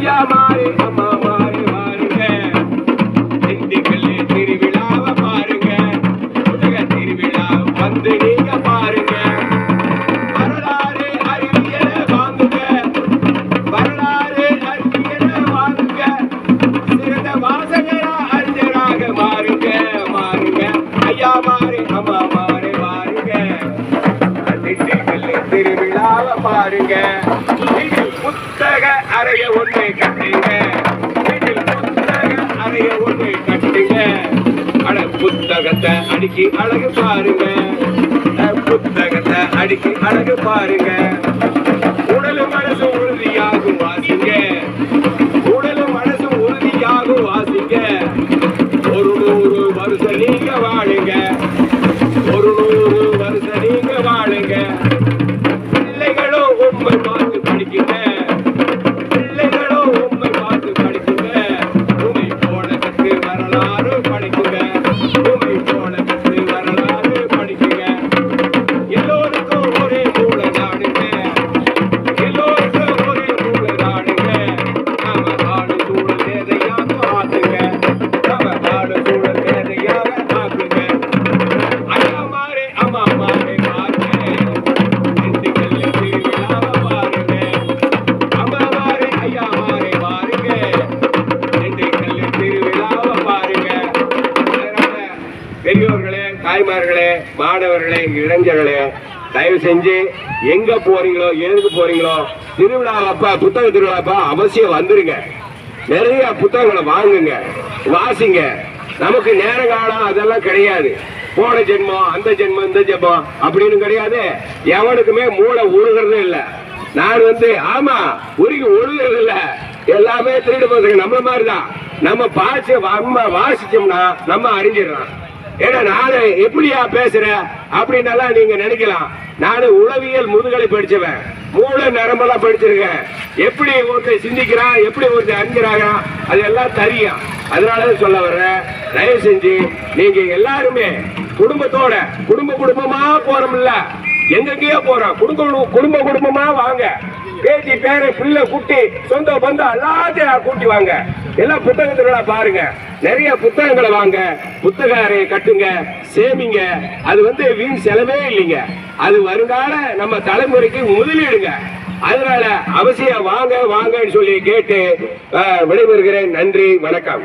ஐயா மாறி அம்மா மாறி வாருங்க. திண்டுக்கல்லு திருவிழாவை பாருங்க. உலக திருவிழா வந்து நீங்க பாருங்க. வரலாறு அறிவியல வாங்குங்க. வரலாறு அறிவியல வாங்குங்க. சிறந்த வாசகரா அறிஞராக மாறுங்க மாறுங்க. ஐயா மாறி அம்மா மாறி வாருங்க. திண்டுக்கல்லு திருவிழாவை பாருங்க. வீட்டில் புத்தக அறைய ஒண்ணு கட்டுங்க. வீட்டில் புத்தக அறைய ஒண்ணு கட்டுங்க. அட புத்தகத்தை அடுக்கி அழகு பாருங்க. புத்தகத்தை அடுக்கி அழகு பாருங்க. பெரியோர்களே தாய்மார்களே மாணவர்களே இளைஞர்களே தயவு செஞ்சு எங்க போறீங்களோ எதுக்கு போறீங்களோ திருவிழாவப்ப புத்தக திருவிழாப்பா அவசியம் வந்துருங்க. நிறைய புத்தகங்களை வாங்குங்க வாசிங்க. நமக்கு நேர காலம் அதெல்லாம் கிடையாது. போன ஜென்மம் அந்த ஜென்மம் இந்த ஜென்மம் அப்படின்னு கிடையாது. எவனுக்குமே மூளை உருகிறது இல்ல. நான் வந்து ஆமா உருகி ஒழுகிறது இல்ல. எல்லாமே திருடு பசங்க நம்ம மாதிரிதான். நம்ம பாசி நம்ம வாசிச்சோம்னா நம்ம அறிஞ்சிடலாம். ஏன்னா நானு எப்படியா பேசுறேன் அப்படின்னு நீங்க நினைக்கலாம். நானு உளவியல் முதுகலை படிச்சவன். மூளை நரம்பெல்லாம் படிச்சிருக்கேன். எப்படி ஒருத்தர் சிந்திக்கிறான் எப்படி ஒருத்தர் அறிஞ்சிறாங்க அதெல்லாம் தெரியும். அதனால சொல்ல வர்றேன். தயவு செஞ்சு நீங்க எல்லாருமே குடும்பத்தோட குடும்ப குடும்பமா போறோம்ல. எங்கெங்கேயோ போறோம். குடும்ப குடும்ப குடும்பமா வாங்க. பேத்தி பேரை பிள்ளை குட்டி சொந்த பந்தம் எல்லாத்தையும் கூட்டி வாங்க. எல்லாம் புத்தக பாருங்க. நிறைய புத்தகங்களை வாங்க புத்தக அறையை கட்டுங்க சேமிங்க. அது வந்து வீண் செலவே இல்லைங்க. அது வருங்கால நம்ம தலைமுறைக்கு முதலீடுங்க. அதனால அவசியம் வாங்க வாங்கன்னு சொல்லி கேட்டு அஹ், விடைபெறுகிறேன். நன்றி வணக்கம்.